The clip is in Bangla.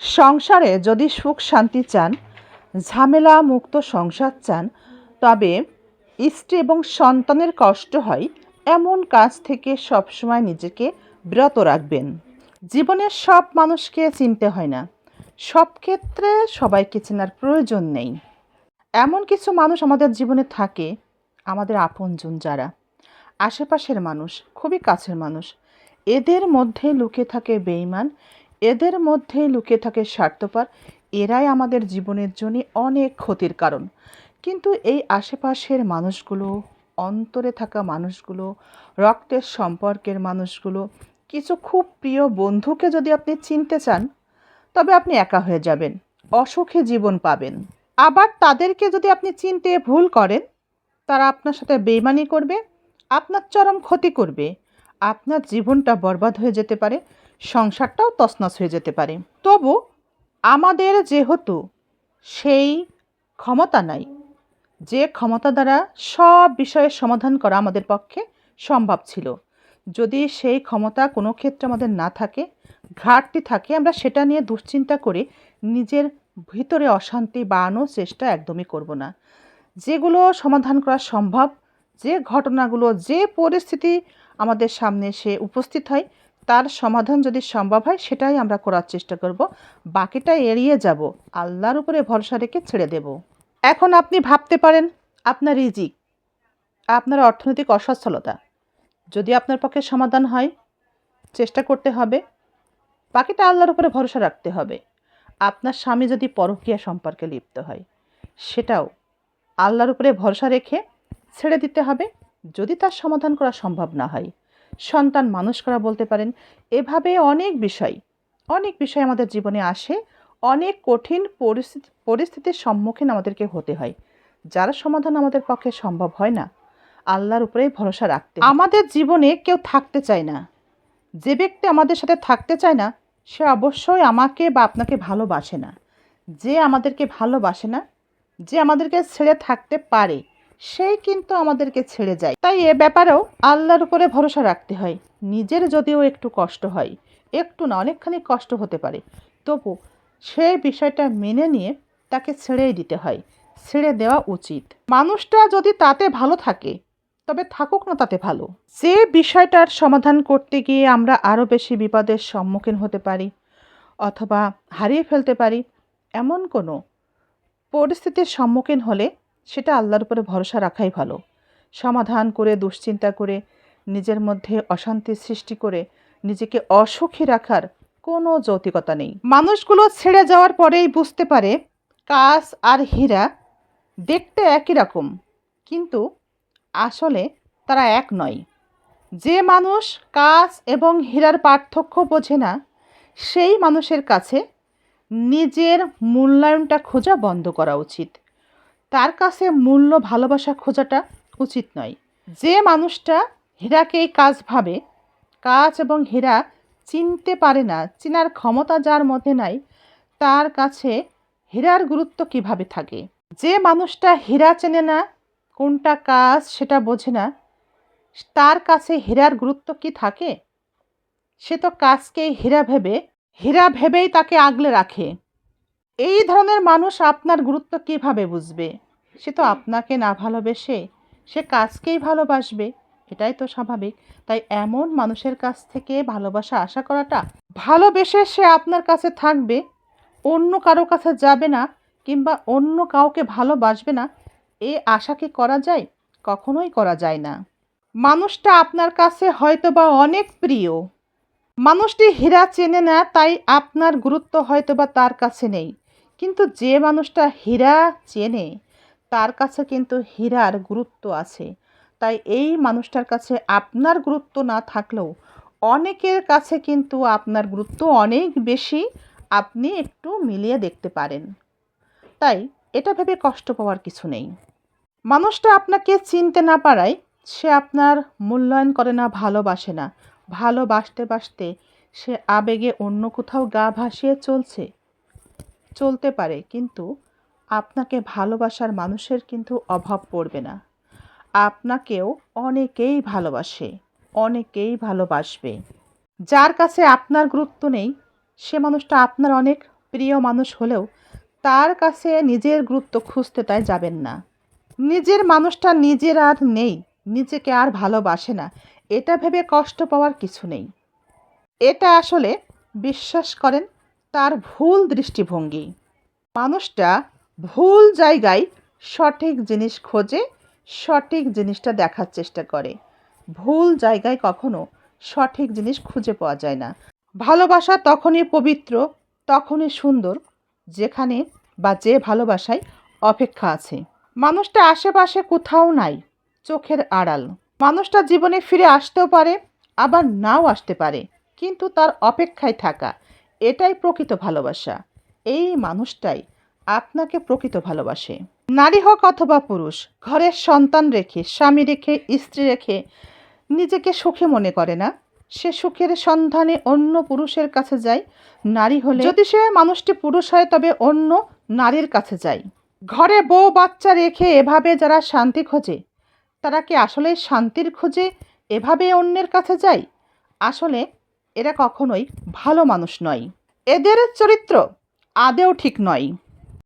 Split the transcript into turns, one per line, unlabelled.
সংসারে যদি সুখ শান্তি চান ঝামেলা মুক্ত সংসার চান, তবে স্ত্রী এবং সন্তানের কষ্ট হয় এমন কাজ থেকে সবসময় নিজেকে বিরত রাখবেন। জীবনের সব মানুষকে চিনতে হয় না। সব ক্ষেত্রে সবাইকে চেনার প্রয়োজন নেই। এমন কিছু মানুষ আমাদের জীবনে থাকে, আমাদের আপনজন যারা। আশেপাশের মানুষ, খুবই কাছের মানুষ। এদের মধ্যে লুকিয়ে থাকে বেইমান এদের মধ্যে লুকিয়ে থাকে স্বার্থপর। এরাই আমাদের জীবনের জন্য অনেক ক্ষতির কারণ। কিন্তু এই আশেপাশের মানুষগুলো, অন্তরে থাকা মানুষগুলো, রক্তের সম্পর্কের মানুষগুলো, কিছু খুব প্রিয় বন্ধুকে যদি আপনি চিনতে চান, তবে আপনি একা হয়ে যাবেন, অসুখে জীবন পাবেন। আবার তাদেরকে যদি আপনি চিনতে ভুল করেন, তারা আপনার সাথে বেইমানি করবে, আপনার চরম ক্ষতি করবে, আপনার জীবনটা বরবাদ হয়ে যেতে পারে সংসারটাও তছনছ হয়ে যেতে পারে। তবু আমাদের যেহেতু সেই ক্ষমতা নাই, যে ক্ষমতা দ্বারা সব বিষয়ের সমাধান করা আমাদের পক্ষে সম্ভব ছিল। যদি সেই ক্ষমতা কোনো ক্ষেত্রে আমাদের না থাকে, ঘাটতি থাকে, আমরা সেটা নিয়ে দুশ্চিন্তা করে নিজের ভিতরে অশান্তি বাড়ানোর চেষ্টা একদমই করব না। যেগুলো সমাধান করা সম্ভব, যে ঘটনাগুলো, যে পরিস্থিতি আমাদের সামনে সে উপস্থিত হয় তার সমাধান যদি সম্ভব হয়, সেটাই আমরা করার চেষ্টা করব। বাকিটা এড়িয়ে যাব। আল্লাহর উপরে ভরসা রেখে ছেড়ে দেব। এখন আপনি ভাবতে পারেন, আপনার রিজিক, আপনার অর্থনৈতিক অসচ্ছলতা, যদি আপনার পক্ষে সমাধান হয়, চেষ্টা করতে হবে। বাকিটা আল্লাহর উপরে ভরসা রাখতে হবে। আপনার স্বামী যদি পরকীয়া সম্পর্কে লিপ্ত হয়, সেটাও আল্লাহর উপরে ভরসা রেখে ছেড়ে দিতে হবে। যদি তার সমাধান করা সম্ভব না হয় সন্তান মানুষ করা বলতে পারেন, এভাবে অনেক বিষয় অনেক বিষয় আমাদের জীবনে আসে, অনেক কঠিন পরিস্থিতি, পরিস্থিতির সম্মুখীন আমাদেরকে হতে হয়। যার সমাধান আমাদের পক্ষে সম্ভব হয় না, আল্লাহর উপরেই ভরসা রাখতে আমাদের জীবনে কেউ থাকতে চায় না। যে ব্যক্তি আমাদের সাথে থাকতে চায় না, সে অবশ্যই আমাকে বা আপনাকে ভালোবাসে না। যে আমাদেরকে ভালোবাসে না, যে আমাদেরকে ছেড়ে থাকতে পারে সেই কিন্তু আমাদেরকে ছেড়ে যায়। তাই এ ব্যাপারেও আল্লাহর উপরে ভরসা রাখতে হয়। নিজের যদিও একটু কষ্ট হয়, একটু না, অনেকখানি কষ্ট হতে পারে। তবু সেই বিষয়টা মেনে নিয়ে তাকে ছেড়েই দিতে হয়, ছেড়ে দেওয়া উচিত। মানুষটা যদি তাতে ভালো থাকে, তবে থাকুক না তাতে ভালো। যে বিষয়টার সমাধান করতে গিয়ে আমরা আরও বেশি বিপদের সম্মুখীন হতে পারি, অথবা হারিয়ে ফেলতে পারি, এমন কোনো পরিস্থিতির সম্মুখীন হলে সেটা আল্লাহর উপরে ভরসা রাখাই ভালো। সমাধান করে, দুশ্চিন্তা করে, নিজের মধ্যে অশান্তির সৃষ্টি করে নিজেকে অসুখী রাখার কোনো যৌতিকতা নেই। মানুষগুলো ছেড়ে যাওয়ার পরেই বুঝতে পারে কাশ আর হীরা দেখতে একই রকম, কিন্তু আসলে তারা এক নয়। যে মানুষ কাঁচ এবং হীরার পার্থক্য বোঝে না, সেই মানুষের কাছে নিজের মূল্যায়নটা খোঁজা বন্ধ করা উচিত। তার কাছে মূল্য ভালোবাসা খোঁজাটা উচিত নয়। যে মানুষটা হীরাকেই কাজ ভাবে, কাজ এবং হীরা চিনতে পারে না, চিনার ক্ষমতা যার মধ্যে নাই, তার কাছে হীরার গুরুত্ব কীভাবে থাকে? যে মানুষটা হীরা চেনে না, কোনটা কাজ সেটা বোঝে না, তার কাছে হীরার গুরুত্ব কি থাকে? সে তো কাজকেই হীরা ভেবে, হীরা ভেবেই তাকে আগলে রাখে। এই ধরনের মানুষ আপনার গুরুত্ব কীভাবে বুঝবে? সে তো আপনাকে না ভালোবেসে সে কাজকেই ভালোবাসবে, এটাই তো স্বাভাবিক। তাই এমন মানুষের কাছ থেকে ভালোবাসা আশা করাটা ভালোবেসে সে আপনার কাছে থাকবে, অন্য কারও কাছে যাবে না কিংবা অন্য কাউকে ভালোবাসবে না, এ আশা কি করা যায়? কখনোই করা যায় না। মানুষটা আপনার কাছে হয়তো বা অনেক প্রিয়। মানুষটি হীরা চেনে না, তাই আপনার গুরুত্ব হয়তো বা তার কাছে নেই। কিন্তু যে মানুষটা হীরা চেনে, তার কাছে কিন্তু হীরার গুরুত্ব আছে। তাই এই মানুষটার কাছে আপনার গুরুত্ব না থাকলেও অনেকের কাছে কিন্তু আপনার গুরুত্ব অনেক বেশি, আপনি একটু মিলিয়ে দেখতে পারেন। তাই এটা ভেবে কষ্ট পাওয়ার কিছু নেই। মানুষটা আপনাকে চিনতে না পারায় সে আপনার মূল্যায়ন করে না, ভালোবাসে না। ভালোবাসতে বাসতে সে আবেগে অন্য কোথাও গা ভাসিয়ে চলছে। চলতে পারে, কিন্তু আপনাকে ভালোবাসার মানুষের কিন্তু অভাব পড়বে না। আপনাকেও অনেকেই ভালোবাসে, অনেকেই ভালোবাসবে। যার কাছে আপনার গুরুত্ব নেই, সে মানুষটা আপনার অনেক প্রিয় মানুষ হলেও তার কাছে নিজের গুরুত্ব খুঁজতে তাই যাবেন না। নিজের মানুষটা নিজের আর নেই, নিজেকে আর ভালোবাসে না। এটা ভেবে কষ্ট পাওয়ার কিছু নেই। এটা আসলে বিশ্বাস করেন তার ভুল দৃষ্টিভঙ্গি। মানুষটা ভুল জায়গায় সঠিক জিনিস খোঁজে, সঠিক জিনিসটা দেখার চেষ্টা করে। ভুল জায়গায় কখনো সঠিক জিনিস খুঁজে পাওয়া যায় না। ভালোবাসা তখনই পবিত্র, তখনই সুন্দর, যেখানে বা যে ভালোবাসায় অপেক্ষা আছে। মানুষটা আশেপাশে কোথাও নাই, চোখের আড়াল। মানুষটা জীবনে ফিরে আসতেও পারে, আবার নাও আসতে পারে, কিন্তু তার অপেক্ষায় থাকা এটাই প্রকৃত ভালোবাসা। এই মানুষটাই আপনাকে প্রকৃত ভালোবাসে। নারী হোক অথবা পুরুষ, ঘরের সন্তান রেখে, স্বামী রেখে, স্ত্রী রেখে নিজেকে সুখে মনে করে না। সে সুখের সন্ধানে অন্য পুরুষের কাছে যায়। নারী হলে যদি সে মানুষটি পুরুষ হয়, তবে অন্য নারীর কাছে যায়। ঘরে বউ বাচ্চা রেখে এভাবে যারা শান্তি খোঁজে, তারা কি আসলে শান্তির খোঁজে এভাবে অন্যের কাছে যায়? আসলে এরা কখনোই ভালো মানুষ নয়। এদের চরিত্র আদেও ঠিক নয়।